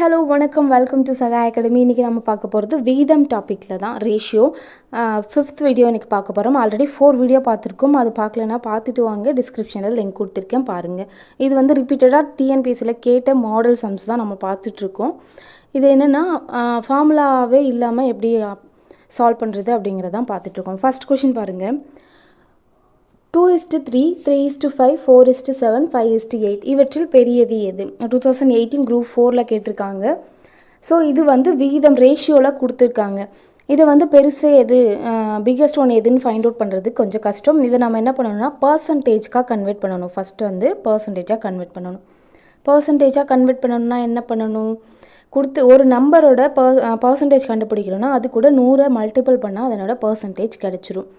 Hello வணக்கம். Welcome to சகா academy இன்றைக்கி நம்ம பார்க்க போகிறது வீதம் டாப்பிக்கில் தான் ரேஷியோ ஃபிஃப்த் வீடியோ இன்றைக்கி பார்க்க போகிறோம் ஆல்ரெடி ஃபோர் வீடியோ பார்த்துருக்கோம். அது பார்க்கலனா பார்த்துட்டு வாங்க. டிஸ்கிரிப்ஷனில் லிங்க் கொடுத்துருக்கேன் பாருங்கள் இது வந்து ரிப்பீட்டடாக டிஎன்பிஎஸ்சியில் கேட்ட மாடல் சம்ஸ் தான் நம்ம பார்த்துட்ருக்கோம். இது என்னென்னா ஃபார்முலாவே இல்லாமல் எப்படி சால்வ் பண்ணுறது அப்படிங்கிறதான் பார்த்துட்ருக்கோம். ஃபஸ்ட் கொஷின் பாருங்கள் two is to three three is to five four is to seven five is to eight இவற்றில் பெரியது எது? டூ தௌசண்ட் எயிட்டீன் குரூப் ஃபோரில் கேட்டிருக்காங்க. ஸோ இது வந்து விகிதம் ரேஷியோவில் கொடுத்துருக்காங்க. இது வந்து பெருசு எது? பிக்கஸ்ட் ஒன் எதுன்னு ஃபைண்ட் அவுட் பண்ணுறது கொஞ்சம் கஷ்டம். இதை நம்ம என்ன பண்ணணும்னா பர்சன்டேஜ்க்காக கன்வெர்ட் பண்ணணும். ஃபஸ்ட்டு வந்து பர்சன்டேஜாக கன்வெர்ட் பண்ணணும். பர்சன்டேஜாக கன்வெர்ட் பண்ணணும்னா என்ன பண்ணணும்? கொடுத்து ஒரு நம்பரோட பர் பர்சன்டேஜ் கண்டுபிடிக்கணும்னா அது கூட நூறை மல்டிபிள் பண்ணால் அதனோட பர்சன்டேஜ் கிடச்சிரும்.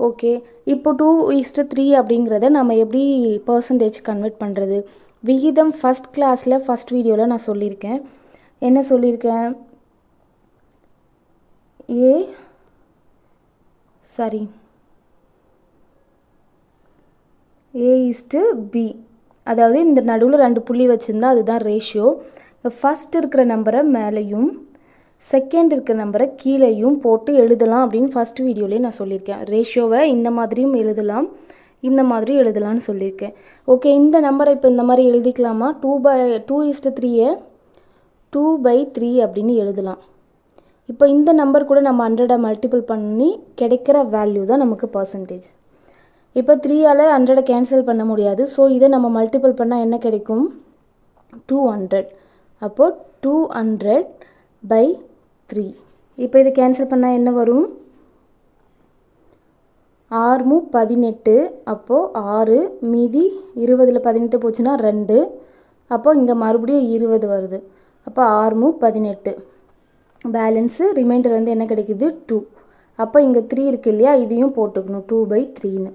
ஓகே இப்போ டூ இஸ்ட்டு த்ரீ அப்படிங்கிறத நம்ம எப்படி பர்சன்டேஜ் கன்வெர்ட் பண்ணுறது விகிதம் ஃபஸ்ட் கிளாஸில் ஃபஸ்ட் வீடியோவில் நான் சொல்லியிருக்கேன். என்ன சொல்லியிருக்கேன்? A sorry A is to B அதாவது இந்த நடுவில் ரெண்டு புள்ளி வச்சுருந்தா அதுதான் ரேஷியோ ஃபஸ்ட் இருக்கிற நம்பரை மேலேயும் செகண்ட் இருக்கிற நம்பரை கீழேயும் போட்டு எழுதலாம் அப்படின்னு ஃபஸ்ட் வீடியோலேயே நான் சொல்லியிருக்கேன். ரேஷியோவை இந்த மாதிரியும் எழுதலாம் இந்த மாதிரி எழுதலாம்னு சொல்லியிருக்கேன். ஓகே இந்த நம்பரை இப்போ இந்த மாதிரி எழுதிக்கலாமா? Two by two is to த்ரீயை டூ பை த்ரீ அப்படின்னு எழுதலாம். இப்போ இந்த நம்பர் கூட நம்ம ஹண்ட்ரடை மல்டிபிள் பண்ணி கிடைக்கிற வேல்யூ தான் நமக்கு பர்சன்டேஜ் இப்போ த்ரீயால் ஹண்ட்ரடை கேன்சல் பண்ண முடியாது. ஸோ இதை நம்ம மல்டிபிள் பண்ணால் என்ன கிடைக்கும்? டூ ஹண்ட்ரட் அப்போது டூ ஹண்ட்ரட் பை த்ரீ இப்போ இதை கேன்சல் பண்ணால் என்ன வரும்? ஆறுமு பதினெட்டு. அப்போது ஆறு மீதி இருபதில் பதினெட்டு போச்சுன்னா ரெண்டு. அப்போது இங்கே மறுபடியும் இருபது வருது. அப்போ ஆறுமு பதினெட்டு. பேலன்ஸு ரிமைண்டர் வந்து என்ன கிடைக்குது? டூ அப்போ இங்கே த்ரீ இருக்குது இல்லையா? இதையும் போட்டுக்கணும். டூ பை த்ரீன்னு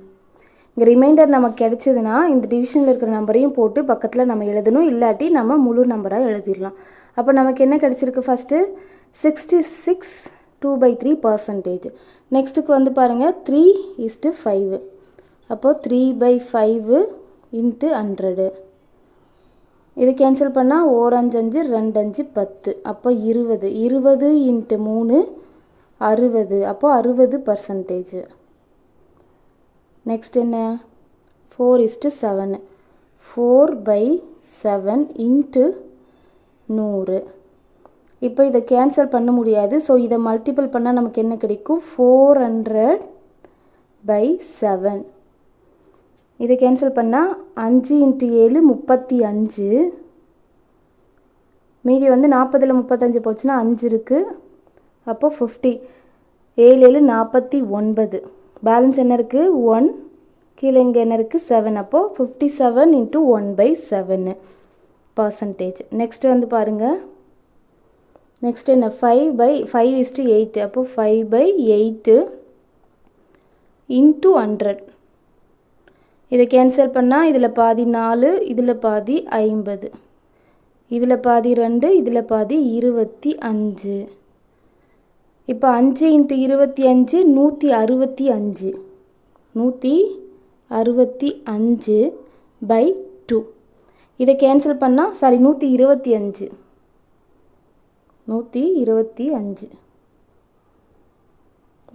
இங்கே ரிமைண்டர் நமக்கு கிடச்சிதுன்னா இந்த டிவிஷனில் இருக்கிற நம்பரையும் போட்டு பக்கத்தில் நம்ம எழுதணும். இல்லாட்டி நம்ம முழு நம்பராக எழுதிடலாம். அப்போ நமக்கு என்ன கிடச்சிருக்கு first sixty six two by three percentage நெக்ஸ்ட்டுக்கு வந்து பாருங்கள் த்ரீ இஸ்ட்டு ஃபைவு அப்போது three by five into hundred இது கேன்சல் பண்ணால் ஓரஞ்சு அஞ்சு ரெண்டு அஞ்சு பத்து. அப்போ இருபது. இருபது இன்ட்டு மூணு அறுபது. அப்போது அறுபது பர்சன்டேஜ் நெக்ஸ்ட் என்ன? Four is to seven four by seven into நூறு. இப்போ இதை கேன்சல் பண்ண முடியாது. ஸோ இதை மல்டிபிள் பண்ணால் நமக்கு என்ன கிடைக்கும்? ஃபோர் ஹண்ட்ரட் பை செவன் இதை கேன்சல் பண்ணால் அஞ்சு இன்ட்டு ஏழு முப்பத்தி அஞ்சு. மீதி வந்து நாற்பதில் முப்பத்தஞ்சு போச்சுன்னா அஞ்சு இருக்குது அப்போ ஃபிஃப்டி ஏழு ஏழு நாற்பத்தி ஒன்பது. பேலன்ஸ் என்ன இருக்குது ஒன் கீழே இங்கே என்ன இருக்குது செவன் அப்போது fifty seven into one by seven percentage next வந்து பாருங்கள் நெக்ஸ்ட் என்ன? Five by five is to eight அப்போ five by eight into hundred இதை கேன்சல் பண்ணால் இதில் பாதி நாலு இதில் பாதி ஐம்பது. இதில் பாதி ரெண்டு இதில் பாதி இருபத்தி அஞ்சு. இப்போ அஞ்சு இன்ட்டு இருபத்தி அஞ்சு நூற்றி அறுபத்தி அஞ்சு. நூற்றி அறுபத்தி அஞ்சு பை டூ இதை கேன்சல் பண்ணால் சாரி நூற்றி இருபத்தி அஞ்சு. நூற்றி இருபத்தி அஞ்சு.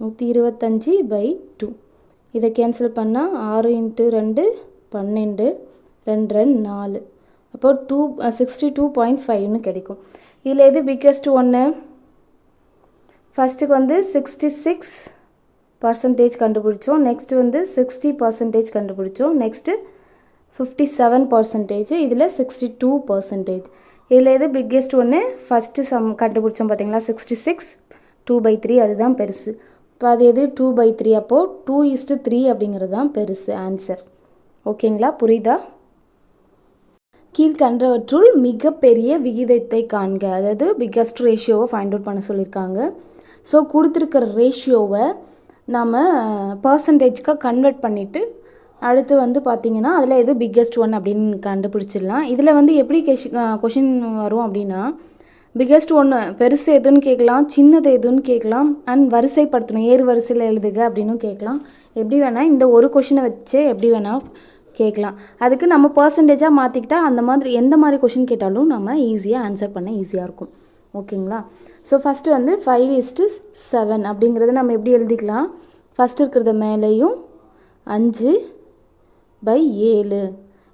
நூற்றி இருபத்தஞ்சி பை டூ. இதை கேன்சல் பண்ணால் ஆறு இன்ட்டு ரெண்டு பன்னெண்டு ரெண்டு ரெண்டு நாலு. அப்போது டூ சிக்ஸ்டி டூ பாயிண்ட் ஃபைவ்னு கிடைக்கும். இதில் எது பிக்கஸ்ட் ஒன்று ஃபஸ்ட்டுக்கு வந்து சிக்ஸ்டி சிக்ஸ் பர்சன்டேஜ் கண்டுபிடிச்சோம். நெக்ஸ்ட்டு வந்து சிக்ஸ்டி பர்சன்டேஜ் கண்டுபிடிச்சோம். நெக்ஸ்ட்டு ஃபிஃப்டி செவன் பர்சன்டேஜ் இதில் சிக்ஸ்டி டூ பர்சன்டேஜ் இதில் எது பிக்கெஸ்ட் ஒன்று ஃபஸ்ட்டு சம் கண்டுபிடிச்சோம் பார்த்தீங்களா? Sixty six two by three அதுதான் பெருசு. இப்போ அது எது? டூ பை த்ரீ அப்போது டூ இஸ்ட்டு த்ரீ அப்படிங்கிறது தான் பெருசு ஆன்சர் ஓகேங்களா புரியுதா? கீழ்கண்டவற்றுள் மிகப்பெரிய விகிதத்தை காண்க. அதாவது பிக்கஸ்ட் ரேஷியோவை ஃபைண்ட் அவுட் பண்ண சொல்லியிருக்காங்க. ஸோ கொடுத்துருக்கிற ரேஷியோவை நம்ம பர்சன்டேஜ்க்காக கன்வெர்ட் பண்ணிவிட்டு அடுத்து வந்து பார்த்திங்கன்னா அதில் எது பிக்கெஸ்ட் ஒன் அப்படின்னு கண்டுபிடிச்சிடலாம். இதில் வந்து எப்படி கெஷ் கொஷின் வரும் அப்படின்னா பிக்கஸ்ட் ஒன்று பெருசு எதுன்னு கேட்கலாம் சின்னது எதுன்னு கேட்கலாம் அண்ட் வரிசைப்படுத்தணும். ஏறு வரிசையில் எழுதுக அப்படின்னு கேட்கலாம். எப்படி வேணால் இந்த ஒரு கொஷினை வச்சே எப்படி வேணால் கேட்கலாம். அதுக்கு நம்ம பர்சன்டேஜாக மாற்றிக்கிட்டா அந்த மாதிரி எந்த மாதிரி கொஷின் கேட்டாலும் நம்ம ஈஸியாக ஆன்சர் பண்ண ஈஸியாக இருக்கும். ஓகேங்களா? ஸோ ஃபஸ்ட்டு வந்து ஃபைவ் இஸ்ட்டு செவன் அப்படிங்கிறத நம்ம எப்படி எழுதிக்கலாம்? ஃபஸ்ட்டு இருக்கிறத மேலேயும் அஞ்சு பை ஏழு.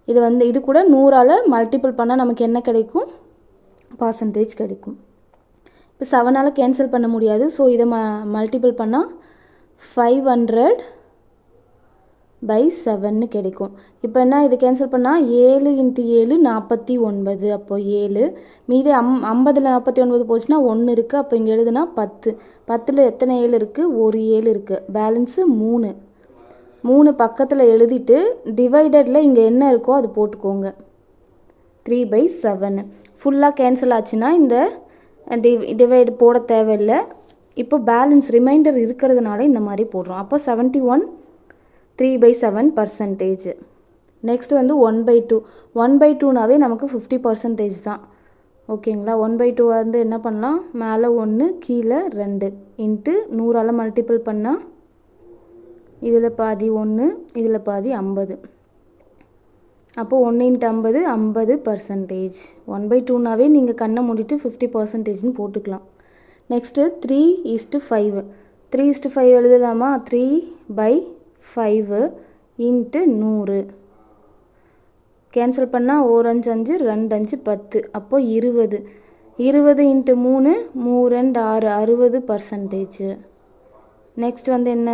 இது வந்து இது கூட நூறால் மல்டிபிள் பண்ணால் நமக்கு என்ன கிடைக்கும்? பர்சன்டேஜ் கிடைக்கும். இப்போ செவனால் கேன்சல் பண்ண முடியாது. ஸோ இதை ம மல்டிபிள் பண்ணால் ஃபைவ் ஹண்ட்ரட் பை செவன்னு கிடைக்கும். இப்போ என்ன இது கேன்சல் பண்ணால் ஏழு இன்ட்டு ஏழு நாற்பத்தி ஒன்பது. அப்போது ஏழு. மீதி அம் ஐம்பதில் நாற்பத்தி ஒன்பது போச்சுன்னா ஒன்று இருக்குது அப்போ இங்கே எழுதுனா பத்து. பத்தில் எத்தனை ஏழு இருக்குது ஒரு ஏழு இருக்குது பேலன்ஸு மூணு. மூணு பக்கத்தில் எழுதிட்டு டிவைடடில் இங்கே என்ன இருக்கோ அது போட்டுக்கோங்க. த்ரீ பை செவனு ஃபுல்லாக கேன்சல் ஆச்சுன்னா இந்த டி டிவைடு போட தேவையில்லை. இப்போ பேலன்ஸ் ரிமைண்டர் இருக்கிறதுனால இந்த மாதிரி போடுறோம். அப்போ seventy one three by seven percentage next வந்து one by two one by டூனாவே நமக்கு ஃபிஃப்டி பர்சன்டேஜ் தான். ஓகேங்களா? ஒன் பை டூ வந்து என்ன பண்ணலாம்? மேலே ஒன்று கீழே ரெண்டு. இன்ட்டு நூறால் மல்டிபிள் பண்ணால் இதில் பாதி ஒன்று இதில் பாதி ஐம்பது. அப்போது ஒன்று இன்ட்டு ஐம்பது ஐம்பது பர்சன்டேஜ் ஒன் பை டூனாவே நீங்கள் கண்ணை மூடிட்டு ஃபிஃப்டி பர்சன்டேஜ்னு போட்டுக்கலாம். Next three is to five three is to five எழுதலாமா? த்ரீ பை ஃபைவு இன்ட்டு நூறு. கேன்சல் பண்ணால் ஓர் அஞ்சு அஞ்சு ரெண்டு அஞ்சு பத்து. அப்போது இருபது. இருபது இன்ட்டு மூணு மூ ரெண்டு ஆறு அறுபது பர்சன்டேஜ் நெக்ஸ்ட் வந்து என்ன?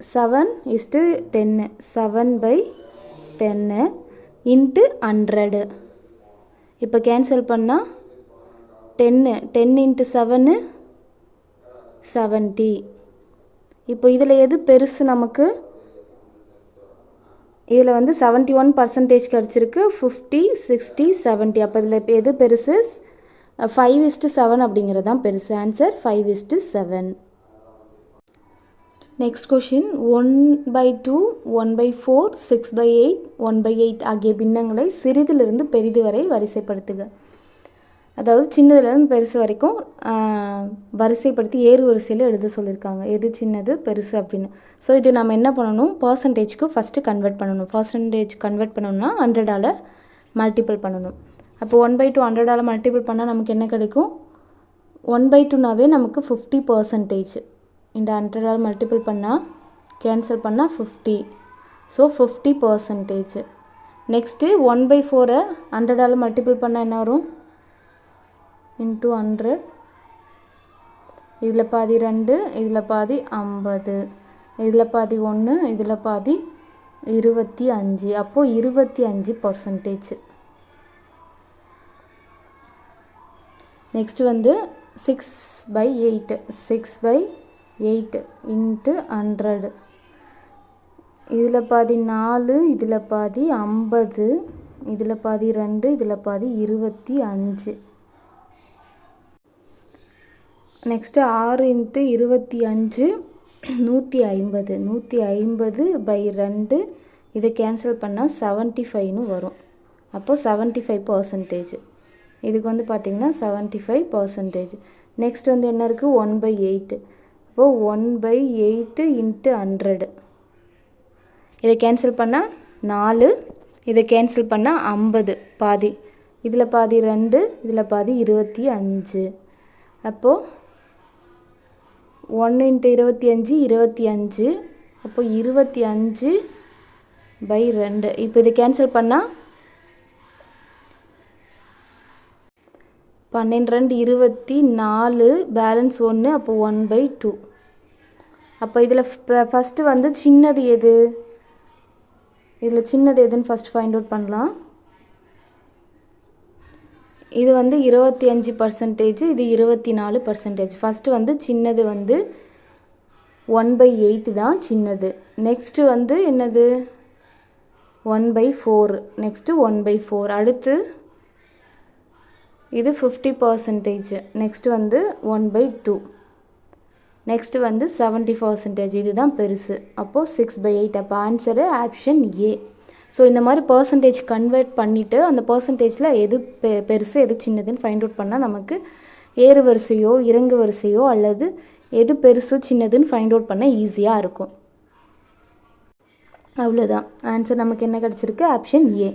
Seven is to ten seven by ten into hundred இப்போ கேன்சல் பண்ணால் ten ten into seven seventy இப்போ இதில் எது பெருசு நமக்கு? இதில் வந்து செவன்ட்டி ஒன் பர்சன்டேஜ் கிடச்சிருக்கு. ஃபிஃப்டி சிக்ஸ்டி செவன்ட்டி அப்போ இதில் இப்போ எது பெருசு? ஃபைவ் இஸ்ட்டு செவன் அப்படிங்கிறது தான் பெருசு. Answer five is to seven next question one by two one by four six by eight one by eight ஆகிய பின்னங்களை சிறிதிலிருந்து பெரிது வரை வரிசைப்படுத்துக. அதாவது சின்னதுலேருந்து பெருசு வரைக்கும் வரிசைப்படுத்தி ஏறு வரிசையில் எழுத சொல்லியிருக்காங்க எது சின்னது பெருசு அப்படின்னு. ஸோ இது நம்ம என்ன பண்ணணும்? பர்சன்டேஜ்க்கு ஃபஸ்ட்டு கன்வெர்ட் பண்ணணும். பர்சன்டேஜ் கன்வெர்ட் பண்ணணும்னா ஹண்ட்ரடால் மல்டிபிள் பண்ணணும். அப்போ ஒன் பை டூ ஹண்ட்ரடால் மல்டிபிள் பண்ணால் நமக்கு என்ன கிடைக்கும்? ஒன் பை டூனாவே நமக்கு ஃபிஃப்டி பர்சன்டேஜ் இந்த ஹண்ட்ரடால் மல்டிபிள் பண்ணால் கேன்சல் பண்ணால் fifty so fifty percentage next one by ஃபோரை ஹண்ட்ரடால் மல்டிபிள் பண்ணால் என்ன வரும்? இன்ட்டு ஹண்ட்ரட் இதில் பாதி ரெண்டு இதில் பாதி ஐம்பது. இதில் பாதி ஒன்று இதில் பாதி இருபத்தி அஞ்சு. அப்போது இருபத்தி அஞ்சு பர்சன்டேஜ் நெக்ஸ்ட் வந்து six by eight six by eight into hundred. இதில் பாதி நாலு இதில் பாதி ஐம்பது இதில் பாதி ரெண்டு இதில் பாதி இருபத்தி அஞ்சு. நெக்ஸ்ட்டு ஆறு இன்ட்டு இருபத்தி அஞ்சு நூற்றி ஐம்பது. நூற்றி ஐம்பது பை ரெண்டு இதை கேன்சல் பண்ணால் செவன்ட்டி ஃபைவ்னு வரும். அப்போது செவன்ட்டி ஃபைவ் பர்சன்டேஜ் இதுக்கு வந்து பார்த்திங்கன்னா செவன்ட்டி ஃபைவ் பர்சன்டேஜ் நெக்ஸ்ட் வந்து என்ன இருக்குது ஒன் பை எயிட்டு அப்போது one by eight into hundred இதை கேன்சல் பண்ணால் நாலு இதை கேன்சல் பண்ணால் ஐம்பது பாதி. இதில் பாதி ரெண்டு இதில் பாதி இருபத்தி அஞ்சு. அப்போது ஒன்று இன்ட்டு இருபத்தி அஞ்சு இருபத்தி அஞ்சு. அப்போது இருபத்தி அஞ்சு பை ரெண்டு. இப்போ இதை கேன்சல் பண்ணால் பன்னெண்டு ரெண்டு இருபத்தி நாலு பேலன்ஸ் ஒன்று அப்போ ஒன் பை டூ அப்போ இதில் ஃபஸ்ட்டு வந்து சின்னது எது? இதில் சின்னது எதுன்னு ஃபஸ்ட் ஃபைண்ட் அவுட் பண்ணலாம். இது வந்து இருபத்தி அஞ்சு பர்சன்டேஜ் இது இருபத்தி நாலு பர்சன்டேஜ் ஃபஸ்ட்டு வந்து சின்னது வந்து ஒன் பை எயிட் தான் சின்னது. நெக்ஸ்ட்டு வந்து என்னது? One by four next one by four அடுத்து இது ஃபிஃப்டி பர்சன்டேஜ் நெக்ஸ்ட்டு வந்து ஒன் பை டூ நெக்ஸ்ட்டு வந்து செவன்ட்டி பர்சன்டேஜ் இதுதான் பெருசு. அப்போது சிக்ஸ் பை எயிட் அப்போ ஆன்சரு ஆப்ஷன் ஏ ஸோ இந்த மாதிரி பர்சன்டேஜ் கன்வெர்ட் பண்ணிவிட்டு அந்த பர்சன்டேஜில் எது பெ பெருசு எது சின்னதுன்னு ஃபைண்ட் அவுட் பண்ணால் நமக்கு ஏறு வரிசையோ இறங்கு வரிசையோ அல்லது எது பெருசு சின்னதுன்னு ஃபைண்ட் அவுட் பண்ண ஈஸியாக இருக்கும். அவ்வளோதான் ஆன்சர் நமக்கு என்ன கிடச்சிருக்கு? ஆப்ஷன் ஏ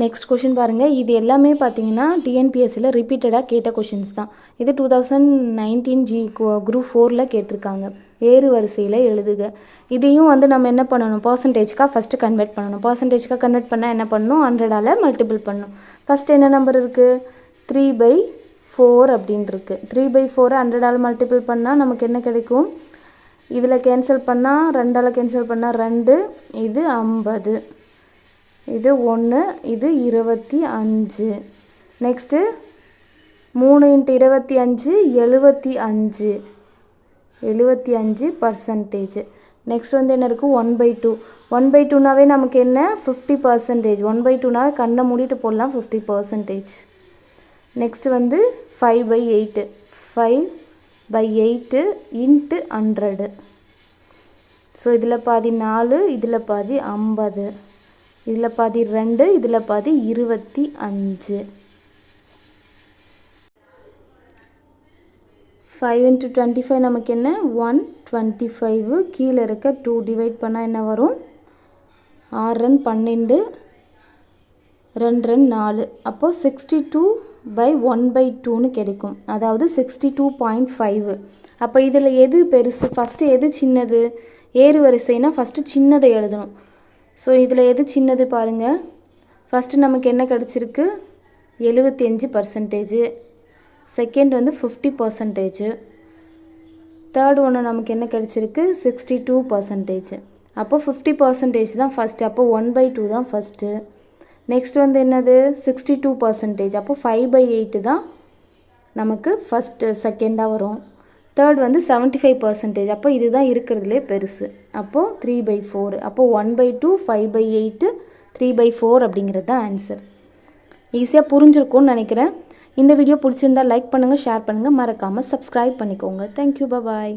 நெக்ஸ்ட் கொஷின் பாருங்கள் இது எல்லாமே பார்த்தீங்கன்னா டிஎன்பிஎஸ்சியில் ரிப்பீட்டடாக கேட்ட கொஷின்ஸ் தான். இது two thousand nineteen G group ஃபோரில் கேட்டிருக்காங்க. ஏறு வரிசையில் எழுதுக. இதையும் வந்து நம்ம என்ன பண்ணணும்? பர்சன்டேஜ்க்காக ஃபஸ்ட்டு கன்வெர்ட் பண்ணணும். பர்சன்டேஜ்க்காக கன்வெர்ட் பண்ணால் என்ன பண்ணணும்? ஹண்ட்ரடால் மல்டிபிள் பண்ணணும். ஃபஸ்ட் என்ன நம்பர் இருக்குது த்ரீ பை ஃபோர் அப்படின்ட்டுருக்கு த்ரீ பை ஃபோரை ஹண்ட்ரடால் மல்டிபிள் பண்ணால் நமக்கு என்ன கிடைக்கும்? இதில் கேன்சல் பண்ணால் ரெண்டால் கேன்சல் பண்ணால் ரெண்டு இது ஐம்பது. இது ஒன்று இது இருபத்தி அஞ்சு. நெக்ஸ்ட்டு மூணு இன்ட்டு இருபத்தி அஞ்சு எழுபத்தி அஞ்சு. எழுபத்தி அஞ்சு பர்சன்டேஜ் நெக்ஸ்ட் வந்து என்ன இருக்குது one by two one by டூனாவே நமக்கு என்ன? ஃபிஃப்டி பர்சன்டேஜ் ஒன் பை டூனாவே கண்ணை மூடிட்டு போடலாம் ஃபிஃப்டி பர்சன்டேஜ் நெக்ஸ்ட் வந்து five by eight five by eight into hundred so இதில் பாதி நாலு இதில் பாதி ஐம்பது. இதில் பாதி ரெண்டு இதில் பாதி இருபத்தி அஞ்சு. ஃபைவ் இன்ட்டு டுவெண்ட்டி ஃபைவ் நமக்கு என்ன? ஒன் டுவெண்ட்டி ஃபைவு கீழே இருக்க டூ டிவைட் பண்ணால் என்ன வரும்? ஆறு ரன் பன்னெண்டு ரெண்டு ரன் நாலு. அப்போது sixty two by one by டூன்னு கிடைக்கும். அதாவது சிக்ஸ்டி டூ பாயிண்ட் ஃபைவ் அப்போ இதில் எது பெருசு? ஃபஸ்ட்டு எது சின்னது? ஏறு வரிசைனா ஃபஸ்ட்டு சின்னதை எழுதணும். ஸோ இதில் எது சின்னது பாருங்கள் ஃபஸ்ட்டு நமக்கு என்ன கிடச்சிருக்கு? எழுபத்தி அஞ்சு பர்சன்டேஜு செகண்ட் வந்து ஃபிஃப்டி பர்சன்டேஜ் தேர்ட் ஒன்று நமக்கு என்ன கிடச்சிருக்கு? சிக்ஸ்டி டூ பர்சன்டேஜ் அப்போ ஃபிஃப்டி பர்சன்டேஜ் தான் ஃபஸ்ட்டு அப்போ ஒன் பை டூ தான் ஃபஸ்ட்டு நெக்ஸ்ட் வந்து என்னது? சிக்ஸ்டி டூ பர்சன்டேஜ் அப்போ ஃபைவ் பை எயிட்டு தான் நமக்கு ஃபஸ்ட்டு செகண்டாக வரும். தேர்ட் வந்து செவன்ட்டி ஃபைவ் பர்சன்டேஜ் அப்போ இதுதான் இருக்கிறதுலே பெருசு. அப்போது த்ரீ பை ஃபோர் அப்போது one by two five by eight three by four அப்படிங்கிறது தான் ஆன்சர் ஈஸியாக புரிஞ்சிருக்கும்னு நினைக்கிறேன். இந்த வீடியோ பிடிச்சிருந்தா லைக் பண்ணுங்கள் ஷேர் பண்ணுங்கள் மறக்காமல் சப்ஸ்கிரைப் பண்ணிக்கோங்க. Thank you bye